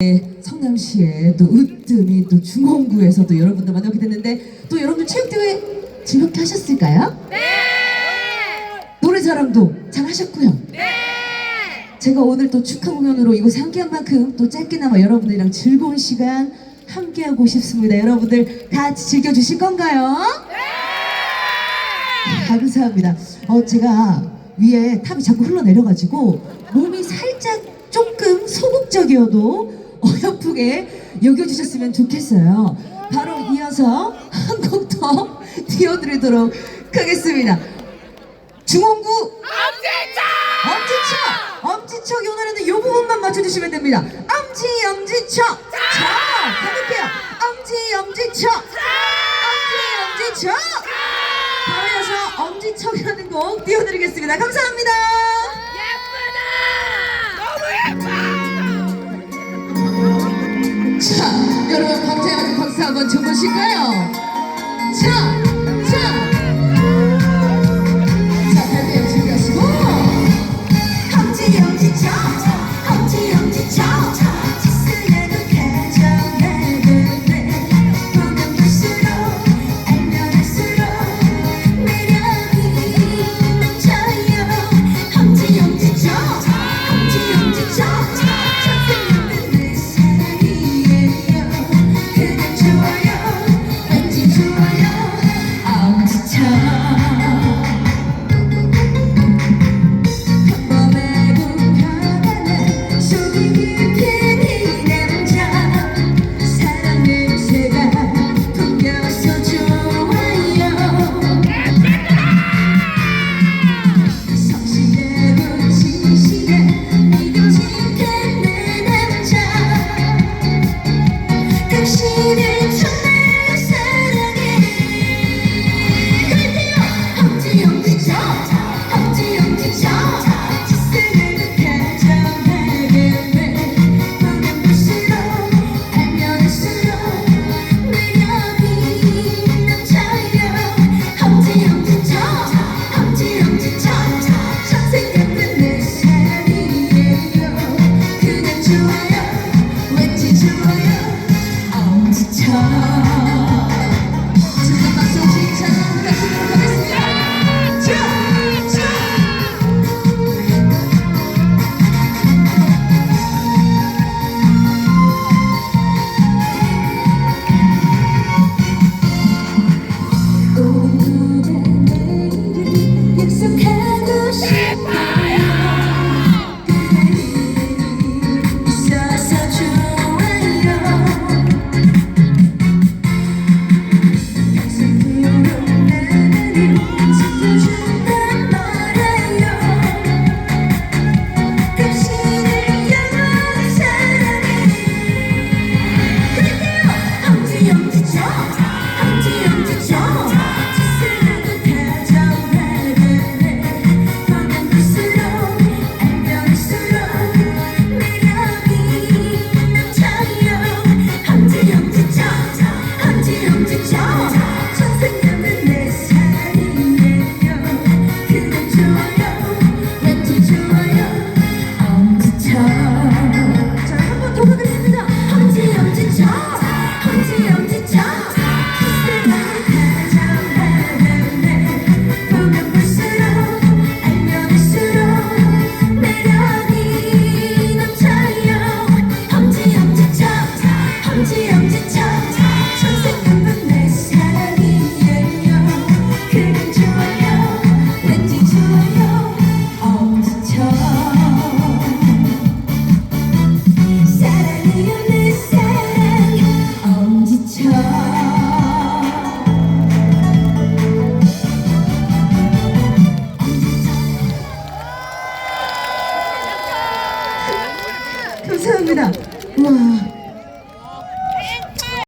네, 성남시의 또 으뜸이 또 중원구에서 또 여러분들 만나게 됐는데 또 여러분들 체육대회 즐겁게 하셨을까요? 네! 노래 자랑도 잘 하셨고요. 네! 제가 오늘 또 축하 공연으로 이곳에 함께한 만큼 또 짧게나마 여러분들이랑 즐거운 시간 함께하고 싶습니다. 여러분들 같이 즐겨주실 건가요? 네! 감사합니다. 어, 제가 위에 탑이 자꾸 흘러내려가지고 몸이 살짝 조금 소극적이어도 어여쁘게 여겨주셨으면 좋겠어요. 바로 이어서 한 곡 더 띄워드리도록 하겠습니다. 중원구 엄지척! 엄지척 이 노래는 이 부분만 맞춰주시면 됩니다. 엄지 엄지척! 자! 가볼게요. 엄지 엄지척! 엄지 엄지척! 바로 이어서 엄지척이라는 곡 띄워드리겠습니다. 감사합니다. 자, 자, Thank you. No.